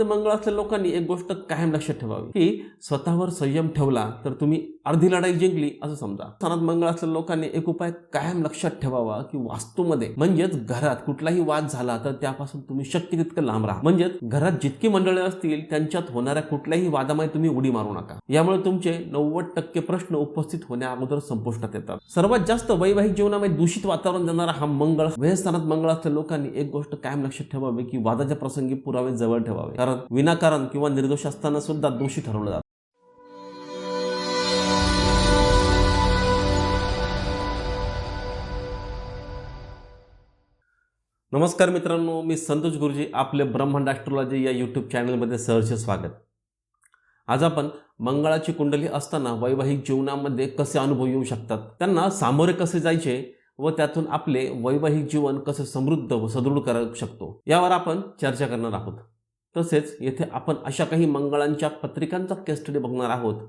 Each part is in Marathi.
तर मंगळ असलेल्या लोकांनी एक गोष्ट कायम लक्षात ठेवावी की स्वतःवर संयम ठेवला तर तुम्ही अर्धी लढाई जिंकली असं समजा. स्थानात मंगळ असलेल्या लोकांनी एक उपाय कायम लक्षात ठेवावा की वास्तूमध्ये म्हणजेच घरात कुठलाही वाद झाला तर त्यापासून तुम्ही शक्य तितकं लांब राहा. म्हणजेच घरात जितकी मंडळी असतील त्यांच्यात होणाऱ्या कुठल्याही वादामध्ये तुम्ही उडी मारू नका. यामुळे तुमचे नव्वद टक्के प्रश्न उपस्थित होण्या अगोदर संपुष्टात येतात. सर्वात जास्त वैवाहिक जीवनामध्ये दूषित वातावरण देणारा हा मंगळ व्ययस्थानात मंगळ असलेल्या लोकांनी एक गोष्ट कायम लक्षात ठेवावी की वादाच्या प्रसंगी पुरावे जवळ ठेवावे. कारण विनाकारण किंवा निर्दोष असताना सुद्धा दोषी ठरवलं जातं. नमस्कार मित्रांनो मी संतोष गुरुजी आपले ब्रह्मांड ॲस्ट्रोलॉजी या यूट्यूब चॅनलमध्ये सहर्ष स्वागत. आज आपण मंगळाची कुंडली असताना वैवाहिक जीवनामध्ये कसे अनुभव येऊ शकतात त्यांना सामोरे कसे जायचे व त्यातून आपले वैवाहिक जीवन कसे समृद्ध व सदृढ करू शकतो यावर आपण चर्चा करणार आहोत. तसेच येथे आपण अशा काही मंगळांच्या पत्रिकांचा केस स्टडी बघणार आहोत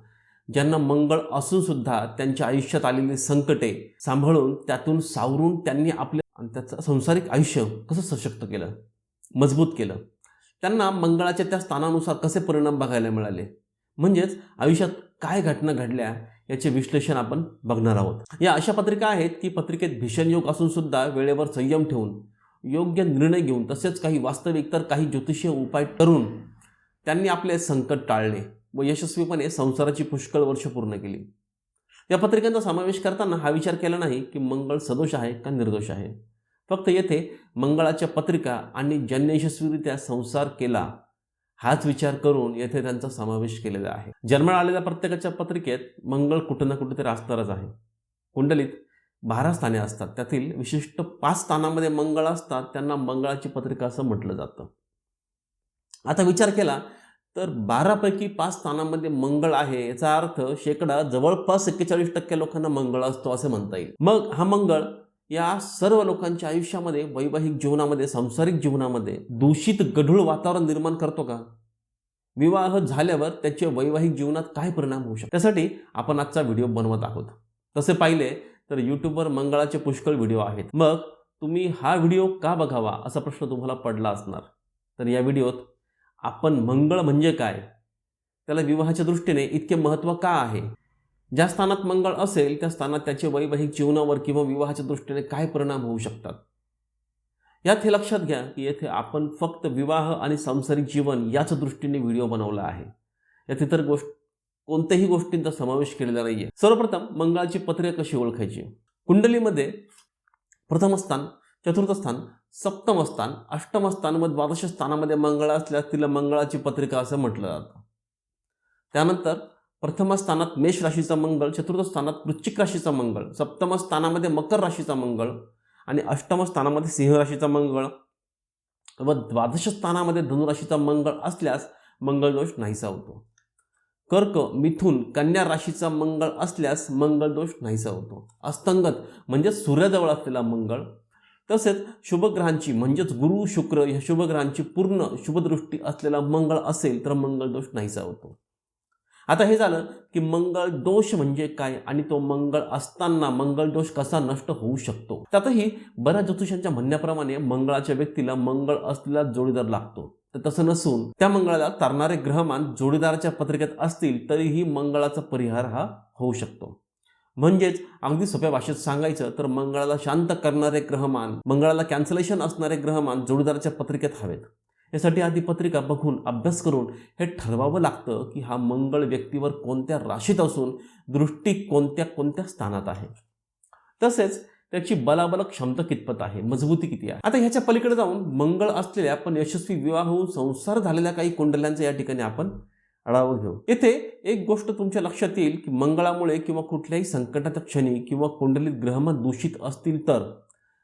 ज्यांना मंगळ असून सुद्धा त्यांच्या आयुष्यात आलेली संकटे सांभाळून त्यातून सावरून त्यांनी आपले आणि त्याचं संसारिक आयुष्य कसं सशक्त केलं मजबूत केलं त्यांना मंगळाच्या त्या स्थानानुसार कसे परिणाम बघायला मिळाले म्हणजेच आयुष्यात काय घटना घडल्या याचे विश्लेषण आपण बघणार आहोत. या अशा पत्रिका आहेत की पत्रिकेत भीषण योग असून सुद्धा वेळेवर संयम ठेवून योग्य निर्णय घेऊन तसेच काही वास्तविक तर काही ज्योतिषीय उपाय ठरून त्यांनी आपले संकट टाळले व यशस्वीपणे संसाराची पुष्कळ वर्ष पूर्ण केली. या पत्रिकांचा समावेश करताना हा विचार केला नाही की मंगळ सदोष आहे का निर्दोष आहे. फक्त येथे मंगळाच्या पत्रिका आणि ज्यांनी यशस्वीरित्या संसार केला हाच विचार करून येथे त्यांचा समावेश केलेला आहे. जन्माला आलेल्या प्रत्येकाच्या पत्रिकेत मंगळ कुठं ना कुठेतरी असणारच आहे. कुंडलीत बारा स्थाने असतात. त्यातील विशिष्ट पाच स्थानामध्ये मंगळ असतात. त्यांना मंगळाची पत्रिका असं म्हटलं जातं. आता विचार केला तर बारापैकी पाच स्थानामध्ये मंगळ आहे याचा अर्थ शेकडा जवळपास एक्केचाळीस टक्के लोकांना मंगळ असतो असे म्हणता येईल. मग हा मंगळ या सर्व लोकांच्या आयुष्यामध्ये वैवाहिक जीवनामध्ये सांसारिक जीवनामध्ये दूषित गढूळ वातावरण निर्माण करतो का? विवाह झाल्यावर त्याचे वैवाहिक जीवनात काय परिणाम होऊ शकतो? त्यासाठी आपण आजचा व्हिडिओ बनवत आहोत. तसे पाहिले तर यूट्यूबवर मंगळाचे पुष्कळ व्हिडिओ आहेत. मग तुम्ही हा व्हिडिओ का बघावा असा प्रश्न तुम्हाला पडला असणार. तर या व्हिडिओत आपण मंगळ म्हणजे काय? त्याला विवाहाच्या दृष्टीने इतके महत्त्व का आहे? ज्या स्थानात मंगळ असेल त्या स्थानात त्याचे वैवाहिक जीवनावर किंवा विवाहाच्या दृष्टीने काय परिणाम होऊ शकतात? यात हे लक्षात घ्या की येथे आपण फक्त विवाह आणि सांसारिक जीवन याच दृष्टीने व्हिडिओ बनवला आहे. यात इतर गोष्ट कोणत्याही गोष्टींचा समावेश केलेला नाही आहे सर्वप्रथम मंगळाची पत्रिका कशी ओळखायची? कुंडलीमध्ये प्रथम स्थान चतुर्थ स्थान सप्तम स्थान अष्टम स्थान व द्वादश स्थानामध्ये मंगळ असल्यास तिला मंगळाची पत्रिका असं म्हटलं जातं. त्यानंतर प्रथम स्थानात मेष राशीचा मंगळ चतुर्थ स्थानात वृश्चिक राशीचा मंगळ सप्तम स्थानामध्ये मकर राशीचा मंगळ आणि अष्टम स्थानामध्ये सिंह राशीचा मंगळ व द्वादश स्थानामध्ये धनुराशीचा मंगळ असल्यास मंगळ दोष नाहीसा होतो. कर्क मिथून कन्या राशीचा मंगळ असल्यास मंगळ दोष नाहीसा होतो. अस्तंगत म्हणजे सूर्याजवळ असलेला मंगळ. तसेच शुभग्रहांची म्हणजेच गुरु शुक्र या शुभग्रहांची पूर्ण शुभदृष्टी असलेला मंगळ असेल तर मंगळ दोष नाहीसा होतो. आता हे झालं की मंगळ दोष म्हणजे काय आणि तो मंगळ असताना मंगळ दोष कसा नष्ट होऊ शकतो? त्यातही बऱ्याच ज्योतिषांच्या म्हणण्याप्रमाणे मंगळाच्या व्यक्तीला मंगळ असलेला जोडीदार लागतो. तर तसं नसून त्या मंगळाला तारणारे ग्रहमान जोडीदाराच्या पत्रिकेत असतील तरीही मंगळाचा परिहार हा होऊ शकतो. म्हणजेच अगदी सोप्या भाषेत सांगायचं तर मंगळाला शांत करणारे ग्रहमान मंगळाला कॅन्सलेशन असणारे ग्रहमान जोडीदाराच्या पत्रिकेत हवेत. यासाठी आधी पत्रिका बघून अभ्यास करून हे ठरवावं लागतं की हा मंगळ व्यक्तीवर कोणत्या राशीत असून दृष्टी कोणत्या कोणत्या स्थानात आहे. तसेच त्याची बलाबल क्षमता कितपत आहे? मजबूती किती आहे? आता ह्याच्या पलीकडे जाऊन मंगळ असलेल्या पण यशस्वी विवाह होऊन संसार झालेल्या काही कुंडल्यांचा या ठिकाणी आपण आढावा घेऊ. येथे एक गोष्ट तुमच्या लक्षात येईल की मंगळामुळे किंवा कुठल्याही संकटाच्या क्षणी किंवा कुंडलीत ग्रहमान दूषित असतील तर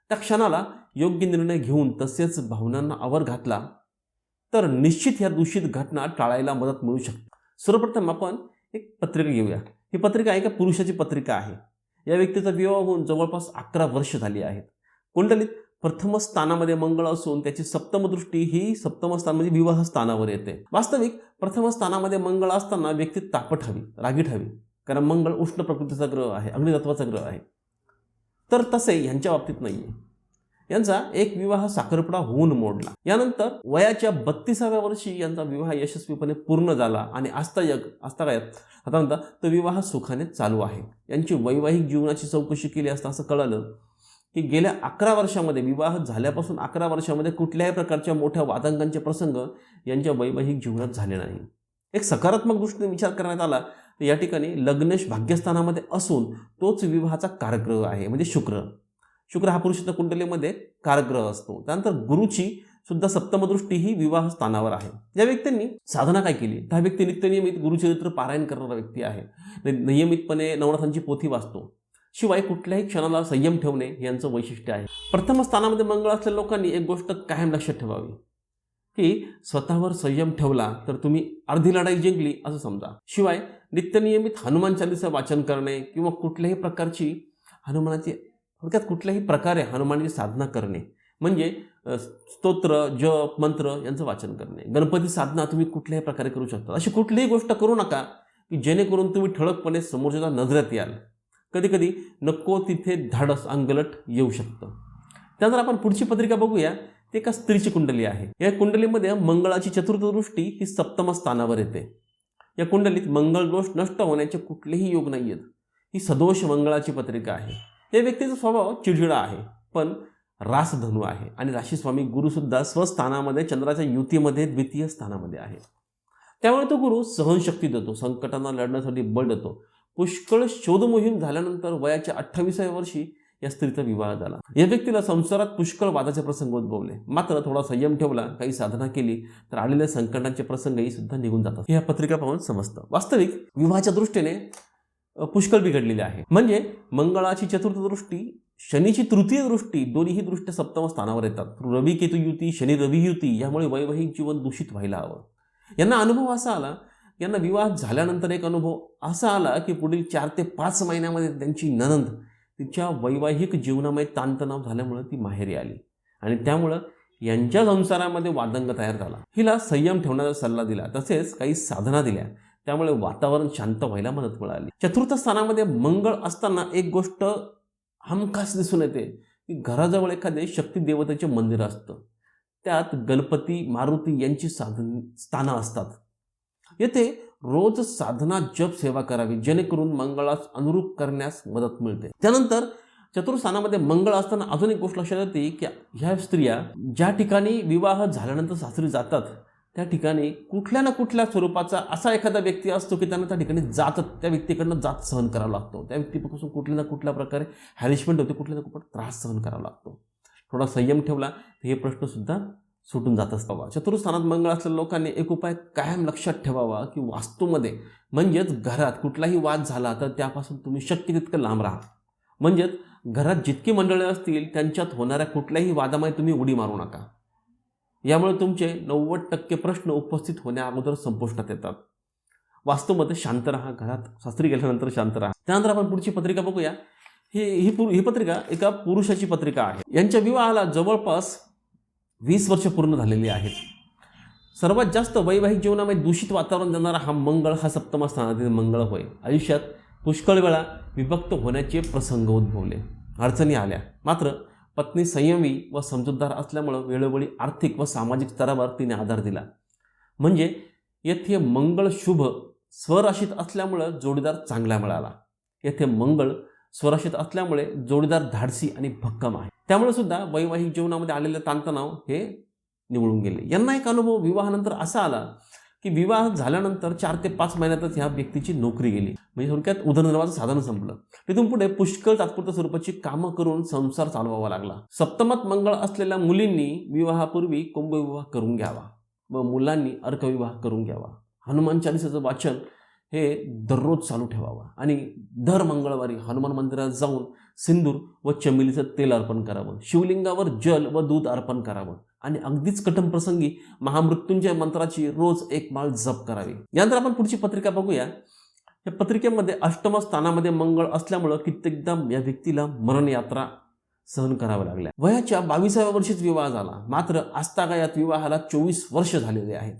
त्या क्षणाला योग्य निर्णय घेऊन तसेच भावनांना आवर घातला तर निश्चित ह्या दूषित घटना टाळायला मदत मिळू शकते. सर्वप्रथम आपण एक पत्रिका घेऊया. ही पत्रिका आहे का? पुरुषाची पत्रिका आहे. या व्यक्तीचा विवाह होऊन जवळपास अकरा वर्ष झाली आहेत. कुंडलीत प्रथम स्थानामध्ये मंगळ असून त्याची सप्तमदृष्टी ही सप्तम स्थान म्हणजे विवाह स्थानावर येते. वास्तविक प्रथम स्थानामध्ये मंगळ असताना व्यक्ती तापट हवी रागीट हवी कारण मंगळ उष्ण प्रकृतीचा ग्रह आहे अग्नितत्वाचा ग्रह आहे. तर तसे ह्यांच्या बाबतीत नाही आहे यांचा एक विवाह साखरपुडा होऊन मोडला. यानंतर वयाच्या बत्तीसाव्या वर्षी यांचा विवाह यशस्वीपणे पूर्ण झाला आणि आस्थायक काय? आता म्हणता तो विवाह सुखाने चालू आहे. यांची वैवाहिक जीवनाची चौकशी केली असता असं कळालं की गेल्या अकरा वर्षामध्ये विवाह झाल्यापासून अकरा वर्षामध्ये कुठल्याही प्रकारच्या मोठ्या वादांकांचे प्रसंग यांच्या वैवाहिक जीवनात झाले नाही. एक सकारात्मक दृष्टीने विचार करण्यात आला तर या ठिकाणी लग्नेश भाग्यस्थानामध्ये असून तोच विवाहाचा कारग्रह आहे म्हणजे शुक्र. शुक्र हा पुरुष कुंडलीमध्ये कारग्रह असतो. त्यानंतर गुरुची सुद्धा सप्तमदृष्टी ही विवाह स्थानावर आहे. या व्यक्तींनी साधना काय केली? त्या व्यक्ती नित्यनियमित गुरुचरित्र पारायण करणारा व्यक्ती आहे. नियमितपणे नवनाथांची पोथी वाचतो. शिवाय कुठल्याही क्षणाला संयम ठेवणे यांचं वैशिष्ट्य आहे. प्रथम स्थानामध्ये मंगळ असलेल्या लोकांनी एक गोष्ट कायम लक्षात ठेवावी. की स्वतःवर संयम ठेवला तर तुम्ही अर्धी लढाई जिंकली असं समजा. शिवाय नित्यनियमित हनुमान चालीचं वाचन करणे किंवा कुठल्याही प्रकारची हनुमानाची थोडक्यात कुठल्याही प्रकारे हनुमानाची साधना करणे म्हणजे स्तोत्र जप मंत्र यांचं वाचन करणे. गणपती साधना तुम्ही कुठल्याही प्रकारे करू शकता. अशी कुठलीही गोष्ट करू नका की जेणेकरून तुम्ही ठळकपणे समोरच्या नजरेत याल. कधी कधी नको तिथे धाडस अंगलट येऊ शकतं. त्यानंतर आपण पुढची पत्रिका बघूया. ते एका स्त्रीची कुंडली आहे. या कुंडलीमध्ये मंगळाची चतुर्थ दृष्टी ही सप्तम स्थानावर येते. या कुंडलीत मंगळ दोष नष्ट होण्याचे कुठलेही योग नाही आहेत ही सदोष मंगळाची पत्रिका आहे. या व्यक्तीचा स्वभाव चिडचिडा आहे पण रासधनु आहे. आणि राशीस्वामी गुरुसुद्धा स्वस्थानामध्ये चंद्राच्या युतीमध्ये द्वितीय स्थानामध्ये आहे. त्यामुळे तो गुरु सहनशक्ती देतो संकटांना लढण्यासाठी बळ देतो. पुष्कळ शोधमोहीम झाल्यानंतर वयाच्या अठ्ठावीसाव्या वर्षी या स्त्रीचा विवाह झाला. या व्यक्तीला संसारात पुष्कळ वादाचे प्रसंग उद्भवले. मात्र थोडा संयम ठेवला काही साधना केली तर आलेल्या संकटांचे प्रसंगही सुद्धा निघून जातात. हे या पत्रिका पाहून समजतं. वास्तविक विवाहाच्या दृष्टीने पुष्कळ बिघडलेले आहे. म्हणजे मंगळाची चतुर्थ दृष्टी शनीची तृतीय दृष्टी दोन्हीही दृष्ट्या सप्तम स्थानावर येतात. रवी केतू युती शनी रवी युती यामुळे वैवाहिक जीवन दूषित व्हायला हवं. यांना अनुभव असा आला यांना विवाह झाल्यानंतर एक अनुभव असा आला की पुढील चार ते पाच महिन्यामध्ये त्यांची ननंद तिच्या वैवाहिक जीवनामध्ये ताणतणाव झाल्यामुळं ती माहेरी आली. आणि त्यामुळं यांच्या संसारामध्ये वादंग तयार झाला. हिला संयम ठेवण्याचा सल्ला दिला. तसेच काही साधना दिल्या. त्यामुळे वातावरण शांत व्हायला मदत मिळाली. चतुर्थ स्थानामध्ये मंगळ असताना एक गोष्ट हमखास दिसून येते की घराजवळ एखादे शक्ती देवतेचे मंदिर असतं. त्यात गणपती मारुती यांची साधन स्थानं असतात. येथे रोज साधना जप सेवा करावी जेणेकरून मंगळास अनुरूप करण्यास मदत मिळते. त्यानंतर चतुर्थानामध्ये मंगळ असताना अजून एक गोष्ट लक्षात येते की ह्या स्त्रिया ज्या ठिकाणी विवाह झाल्यानंतर सासरी जातात त्या ठिकाणी कुठल्या ना कुठल्या स्वरूपाचा असा एखादा व्यक्ती असतो की त्यांना त्या ठिकाणी जात त्या व्यक्तीकडनं जात सहन करावा लागतो. त्या व्यक्तीपासून कुठल्या ना कुठल्या प्रकारे हॅरिशमेंट होते कुठल्या ना कुठला त्रास सहन करावा लागतो. थोडा संयम ठेवला तर हे प्रश्नसुद्धा सुटून जात असतावा चतुर्थानात मंगळ असलेल्या लोकांनी एक उपाय कायम लक्षात ठेवावा की वास्तूमध्ये म्हणजेच घरात कुठलाही वाद झाला तर त्यापासून तुम्ही शक्य तितकं लांब राहा. म्हणजेच घरात जितकी मंडळे असतील त्यांच्यात होणाऱ्या कुठल्याही वादामध्ये तुम्ही उडी मारू नका. यामुळे तुमचे नव्वद टक्के प्रश्न उपस्थित होण्या अगोदर संपुष्टात येतात. वास्तवमध्ये शांत राहा घरात सासरी गेल्यानंतर शांत राहा. त्यानंतर आपण पुढची पत्रिका बघूया. ही ही पुर ही पत्रिका एका पुरुषाची पत्रिका आहे. यांच्या विवाहाला जवळपास वीस वर्ष पूर्ण झालेली आहेत. सर्वात जास्त वैवाहिक जीवनामध्ये दूषित वातावरण देणारा हा मंगळ हा सप्तम स्थानातील मंगळ होय. आयुष्यात पुष्कळ वेळा विभक्त होण्याचे प्रसंग उद्भवले. अडचणी आल्या. मात्र पत्नी संयमी व समजूतदार असल्यामुळं वेळोवेळी आर्थिक व सामाजिक स्तरावर तिने आधार दिला. म्हणजे येथे मंगळ शुभ स्वराशीत असल्यामुळं जोडीदार चांगला मिळाला. येथे मंगळ स्वराशीत असल्यामुळे जोडीदार धाडसी आणि भक्कम आहे. त्यामुळे सुद्धा वैवाहिक जीवनामध्ये आलेले ताणतणाव हे निवळून गेले. यांना एक अनुभव विवाहानंतर असा आला की विवाह झाल्यानंतर चार ते पाच महिन्यातच ह्या व्यक्तीची नोकरी गेली. म्हणजे थोडक्यात उदरनिर्वाहाचं साधन संपलं. तिथून पुढे पुष्कळ तात्पुरत्या स्वरूपाची कामं करून संसार चालवावा लागला. सप्तमात मंगळ असलेल्या मुलींनी विवाहापूर्वी कुंभविवाह करून घ्यावा. व मुलांनी अर्कविवाह करून घ्यावा. हनुमान चालिसाचं वाचन हे दररोज चालू ठेवावं. आणि दर मंगळवारी हनुमान मंदिरात जाऊन सिंदूर व चमेलीचं तेल अर्पण करावं. शिवलिंगावर जल व दूध अर्पण करावं. आणि अगदीच कठम प्रसंगी महामृत्युंजय मंत्राची रोज एक माळ जप करावी. यानंतर आपण पुढची पत्रिका बघूया. या पत्रिकेमध्ये अष्टम स्थानामध्ये मंगळ असल्यामुळं कित्येकदा या व्यक्तीला मरणयात्रा सहन कराव्या लागल्या. वयाच्या बावीसाव्या वर्षीच विवाह झाला. मात्र आस्तागायात विवाहाला चोवीस वर्ष झालेले आहेत.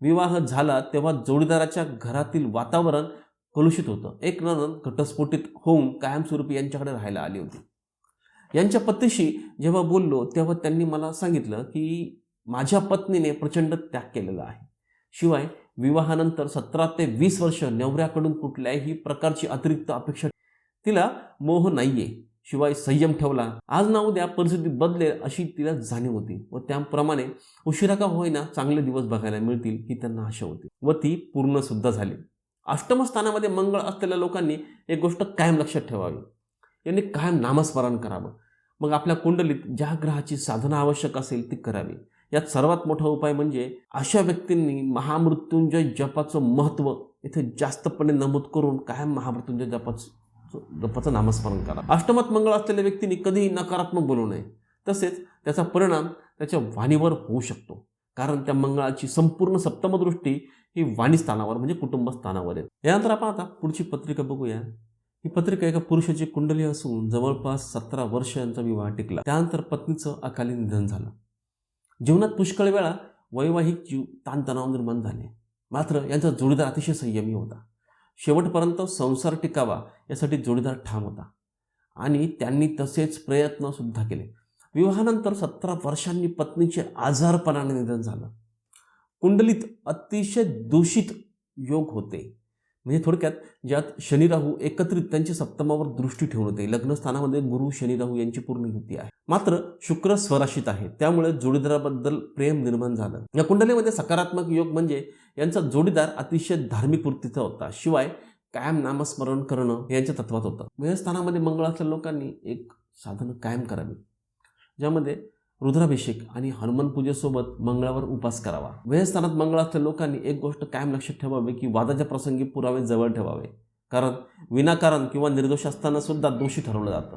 विवाह झाला तेव्हा जोडीदाराच्या घरातील वातावरण कलुषित होतं. एक नंद घटस्फोटित होऊन कायमस्वरूपी यांच्याकडे राहायला आली होती. यांच्या पत्नीशी जेव्हा बोललो तेव्हा त्यांनी मला सांगितलं की माझ्या पत्नीने प्रचंड त्याग केलेला आहे. शिवाय विवाहानंतर सतरा ते वीस वर्ष नवऱ्याकडून कुठल्याही प्रकारची अतिरिक्त अपेक्षा तिला मोह नाहीये. शिवाय संयम ठेवला. आज ना उद्या परिस्थिती बदलेल अशी तिला जाणीव होती व त्याप्रमाणे उशिरा का होईना चांगले दिवस बघायला मिळतील ही त्यांना आशा होती व ती पूर्ण सुद्धा झाली. अष्टम स्थानामध्ये मंगळ असलेल्या लोकांनी एक गोष्ट कायम लक्षात ठेवावी. यांनी कायम नामस्मरण करावं. मग आपल्या कुंडलीत ज्या ग्रहाची साधना आवश्यक असेल ती करावी. यात सर्वात मोठा उपाय म्हणजे अशा व्यक्तींनी महामृत्युंजय जपाचं महत्त्व इथे जास्तपणे नमूद करून कायम महामृत्युंजय जपाचं जपाचं नामस्मरण करा. अष्टमात मंगळ असलेल्या व्यक्तींनी कधीही नकारात्मक बोलू नये. तसेच त्याचा परिणाम त्याच्या वाणीवर होऊ शकतो. कारण त्या मंगळाची संपूर्ण सप्तमदृष्टी ही वाणी स्थानावर म्हणजे कुटुंब स्थानावर आहे यानंतर आपण आता पुढची पत्रिका बघूया. ही पत्रिका एका पुरुषाची कुंडली असून जवळपास सतरा वर्ष यांचा विवाह टिकला. त्यानंतर पत्नीचं अकाली निधन झालं. जीवनात पुष्कळ वेळा वैवाहिक जीव ताणतणाव निर्माण झाले. मात्र यांचा जोडीदार अतिशय संयमी होता. शेवटपर्यंत संसार टिकावा यासाठी जोडीदार ठाम होता. आणि त्यांनी तसेच प्रयत्नसुद्धा केले. विवाहानंतर सतरा वर्षांनी पत्नीचे आजारपणाने निधन झालं. कुंडलीत अतिशय दूषित योग होते. म्हणजे थोडक्यात ज्यात शनी राहू एकत्रित त्यांची सप्तमावर दृष्टी ठेवून होते. लग्नस्थानामध्ये गुरु शनी राहू यांची पूर्ण युती आहे. मात्र शुक्र स्वराशीत आहे. त्यामुळे जोडीदाराबद्दल प्रेम निर्माण झालं. या कुंडलीमध्ये सकारात्मक योग म्हणजे यांचा जोडीदार अतिशय धार्मिक वृत्तीचा होता. शिवाय कायम नामस्मरण करणं यांच्या तत्वात होतं. म्हणजे स्थानामध्ये मंगळ असलेल्या लोकांनी एक साधनं कायम करावी. ज्यामध्ये रुद्राभिषेक आणि हनुमान पूजेसोबत मंगळावर उपास करावा. वेळस्थानात मंगळ असलेल्या लोकांनी एक गोष्ट कायम लक्षात ठेवावी की वादाच्या प्रसंगी पुरावे जवळ ठेवावे. कारण विनाकारण किंवा निर्दोष असताना सुद्धा दोषी ठरवलं जातं.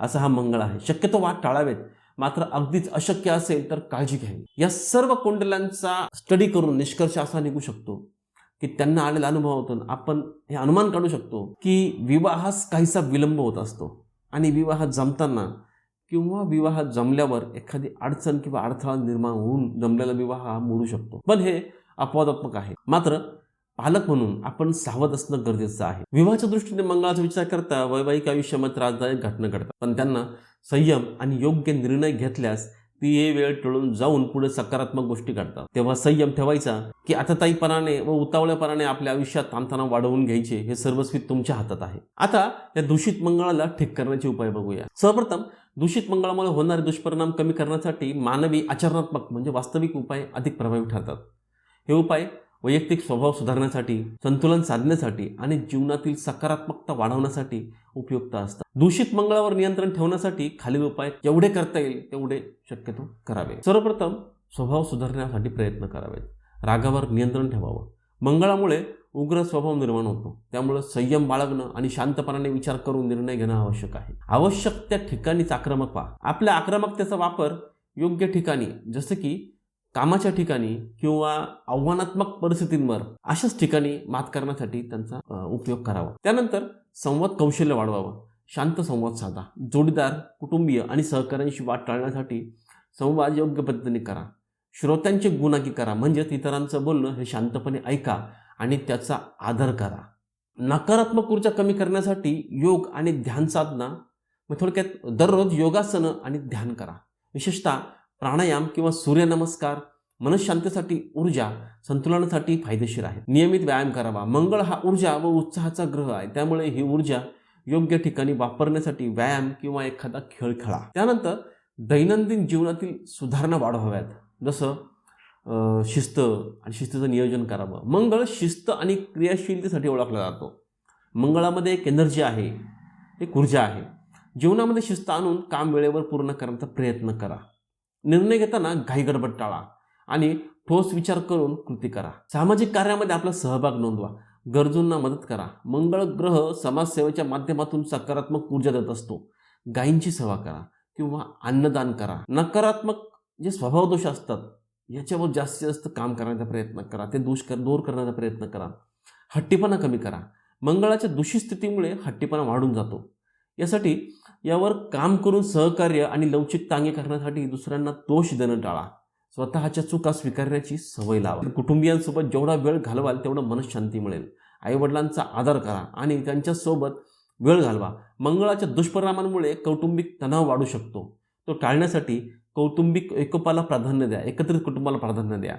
असा हा मंगळ आहे. शक्यतो वाद टाळावेत. मात्र अगदीच अशक्य असेल तर काळजी घ्यावी. या सर्व कुंडल्यांचा स्टडी करून निष्कर्ष असा निघू शकतो की त्यांना आलेल्या अनुभवातून आपण हे अनुमान काढू शकतो की विवाहास काहीसा विलंब होत असतो. आणि विवाह जमताना किंवा विवाह जमल्यावर एखादी अडचण किंवा अडथळा निर्माण होऊन जमलेला विवाह हा मोडू शकतो. पण हे अपवादात्मक आहे. मात्र पालक म्हणून आपण सावध असणं गरजेचं आहे. विवाहाच्या दृष्टीने मंगळाचा विचार करता वैवाहिक आयुष्यामध्ये त्रासदायक घटना घडतात. पण त्यांना संयम आणि योग्य निर्णय घेतल्यास ती हे वेळ टळून जाऊन पुढे सकारात्मक गोष्टी घडतात. तेव्हा संयम ठेवायचा की आताताईपणाने व उतावळ्यापणाने आपल्या आयुष्यात ताणतणाव वाढवून घ्यायचे हे सर्वस्वी तुमच्या हातात आहे. आता या दूषित मंगळाला ठीक करण्याचे उपाय बघूया. सर्वप्रथम दूषित मंगळामुळे होणारे दुष्परिणाम कमी करण्यासाठी मानवी आचरणात्मक म्हणजे वास्तविक उपाय अधिक प्रभावी ठरतात. हे उपाय वैयक्तिक स्वभाव सुधारण्यासाठी संतुलन साधण्यासाठी आणि जीवनातील सकारात्मकता वाढवण्यासाठी उपयुक्त असतात. दूषित मंगळावर नियंत्रण ठेवण्यासाठी खालील उपाय जेवढे करता येईल तेवढे शक्यतो करावे. सर्वप्रथम स्वभाव सुधारण्यासाठी प्रयत्न करावेत. रागावर नियंत्रण ठेवावं. मंगळामुळे उग्र स्वभाव निर्माण होतो. त्यामुळं संयम बाळगणं आणि शांतपणाने विचार करून निर्णय घेणं आवश्यक आहे. आवश्यक त्या ठिकाणीच आक्रमक व्हा आपल्या आक्रमकतेचा वापर योग्य ठिकाणी जसं की कामाच्या ठिकाणी किंवा आव्हानात्मक परिस्थितींवर अशाच ठिकाणी मात करण्यासाठी त्यांचा उपयोग करावा. त्यानंतर संवाद कौशल्य वाढवावं. शांत संवाद साधा. जोडीदार कुटुंबीय आणि सहकाऱ्यांशी वाद टाळण्यासाठी संवाद योग्य पद्धतीने करा. श्रोत्यांचे गुणाकी करा. म्हणजेच इतरांचं बोलणं हे शांतपणे ऐका. आणि त्याचा आदर करा. नकारात्मक ऊर्जा कमी करण्यासाठी योग आणि ध्यान साधना मग थोडक्यात दररोज योगासनं आणि ध्यान करा. विशेषतः प्राणायाम किंवा सूर्यनमस्कार मनशांतीसाठी ऊर्जा संतुलनासाठी फायदेशीर आहे. नियमित व्यायाम करावा. मंगळ हा ऊर्जा व उत्साहाचा ग्रह आहे. त्यामुळे ही ऊर्जा योग्य ठिकाणी वापरण्यासाठी व्यायाम किंवा एखादा खेळ खेळा. त्यानंतर दैनंदिन जीवनातील सुधारणा वाढवाव्यात. जसं शिस्त आणि शिस्तीचं नियोजन करावं. मंगळ शिस्त आणि क्रियाशीलतेसाठी ओळखला जातो. मंगळामध्ये एक एनर्जी आहे एक ऊर्जा आहे. जीवनामध्ये शिस्त आणून काम वेळेवर पूर्ण करण्याचा प्रयत्न करा. निर्णय घेताना घाईगडबड टाळा आणि ठोस विचार करून कृती करा. सामाजिक कार्यामध्ये आपला सहभाग नोंदवा. गरजूंना मदत करा. मंगळ ग्रह समाजसेवेच्या माध्यमातून सकारात्मक ऊर्जा देत असतो. गायींची सेवा करा किंवा अन्नदान करा. नकारात्मक जे स्वभावदोष असतात याच्यावर जास्तीत जास्त काम करण्याचा प्रयत्न करा. ते दोष कर दूर करण्याचा प्रयत्न करा. हट्टीपणा कमी करा. मंगळाच्या दूषित स्थितीमुळे हट्टीपणा वाढून जातो. यासाठी यावर काम करून सहकार्य आणि लवचिकतागे करण्यासाठी दुसऱ्यांना दोष देणं टाळा. स्वतःच्या चुका स्वीकारण्याची सवय लावा. कुटुंबियांसोबत जेवढा वेळ घालवाल तेवढं मनशांती मिळेल. आईवडिलांचा आदर करा आणि त्यांच्यासोबत वेळ घालवा. मंगळाच्या दुष्परिणामांमुळे कौटुंबिक तणाव वाढू शकतो. तो टाळण्यासाठी कौटुंबिक एकोपाला प्राधान्य द्या एकत्रित कुटुंबाला प्राधान्य द्या.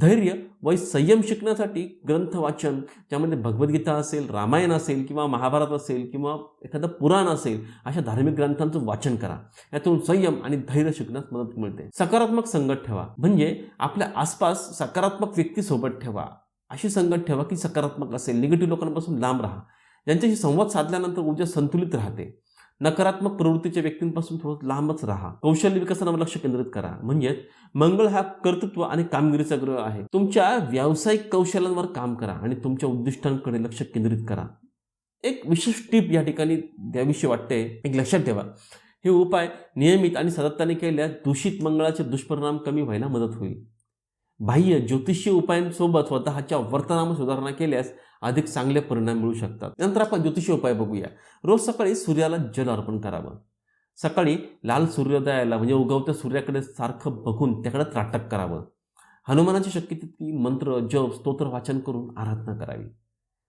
धैर्य व संयम शिकण्यासाठी ग्रंथ वाचन ज्यामध्ये भगवद्गीता असेल रामायण असेल किंवा महाभारत असेल किंवा एखादं पुराण असेल अशा धार्मिक ग्रंथांचं वाचन करा. यातून संयम आणि धैर्य शिकण्यास मदत मिळते. सकारात्मक संगत ठेवा. म्हणजे आपल्या आसपास सकारात्मक व्यक्ती सोबत ठेवा. अशी संगत ठेवा की सकारात्मक असेल निगेटिव्ह लोकांपासून लांब राहा. ज्यांच्याशी संवाद साधल्यानंतर ऊर्जा संतुलित राहते. नकारात्मक प्रवृत्तीच्या व्यक्तींपासून थोडं लांबच राहा. कौशल्य विकासावर लक्ष केंद्रित करा. म्हणजेच मंगळ हा कर्तृत्व आणि कामगिरीचा ग्रह आहे. तुमच्या व्यावसायिक कौशल्यांवर काम करा आणि तुमच्या उद्दिष्टांकडे लक्ष केंद्रित करा. एक विशेष टीप या ठिकाणी द्याविषयी वाटते. एक लक्षात ठेवा. हे उपाय नियमित आणि सातत्याने केल्यास दूषित मंगळाचे दुष्परिणाम कमी व्हायला मदत होईल. बाह्य ज्योतिषीय उपायांसोबत स्वतःच्या वर्तनामध्ये सुधारणा केल्यास अधिक चांगले परिणाम मिळू शकतात. नंतर आपण ज्योतिषीय उपाय बघूया. रोज सकाळी सूर्याला जल अर्पण करावं. सकाळी लाल सूर्योदयाला म्हणजे उगवत्या सूर्याकडे सारखं बघून त्याकडे त्राटक करावं. हनुमानाची शक्य तितकी मंत्र जप स्तोत्र वाचन करून आराधना करावी.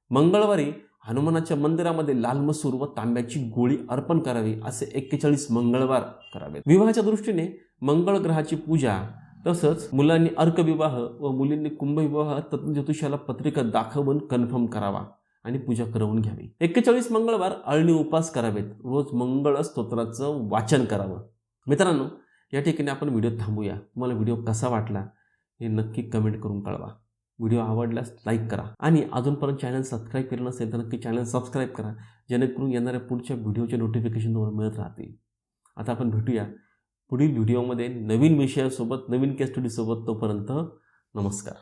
मंगळवारी हनुमानाच्या मंदिरामध्ये लाल मसूर व तांब्याची गोळी अर्पण करावी असे एक्केचाळीस मंगळवार करावेत. विवाहाच्या दृष्टीने मंगळ ग्रहाची पूजा तसंच मुलांनी अर्कविवाह व मुलींनी कुंभविवाह तत्व ज्योतिषाला पत्रिका दाखवून कन्फर्म करावा आणि पूजा करवून घ्यावी. एक्केचाळीस मंगळवार अळणी उपास करावेत. रोज मंगळ स्तोत्राचं वाचन करावं. मित्रांनो या ठिकाणी आपण व्हिडिओ थांबूया. तुम्हाला व्हिडिओ कसा वाटला हे नक्की कमेंट करून कळवा. व्हिडिओ आवडल्यास लाईक करा आणि अजूनपर्यंत चॅनल सबस्क्राईब केलं नसेल तर नक्की चॅनल सबस्क्राईब करा. जेणेकरून येणाऱ्या पुढच्या व्हिडिओचे नोटिफिकेशन तुम्हाला मिळत राहतील. आता आपण भेटूया. पुढील व्हिडिओमध्ये नवीन विषयासोबत नवीन केस स्टडीसोबत तोपर्यंत नमस्कार.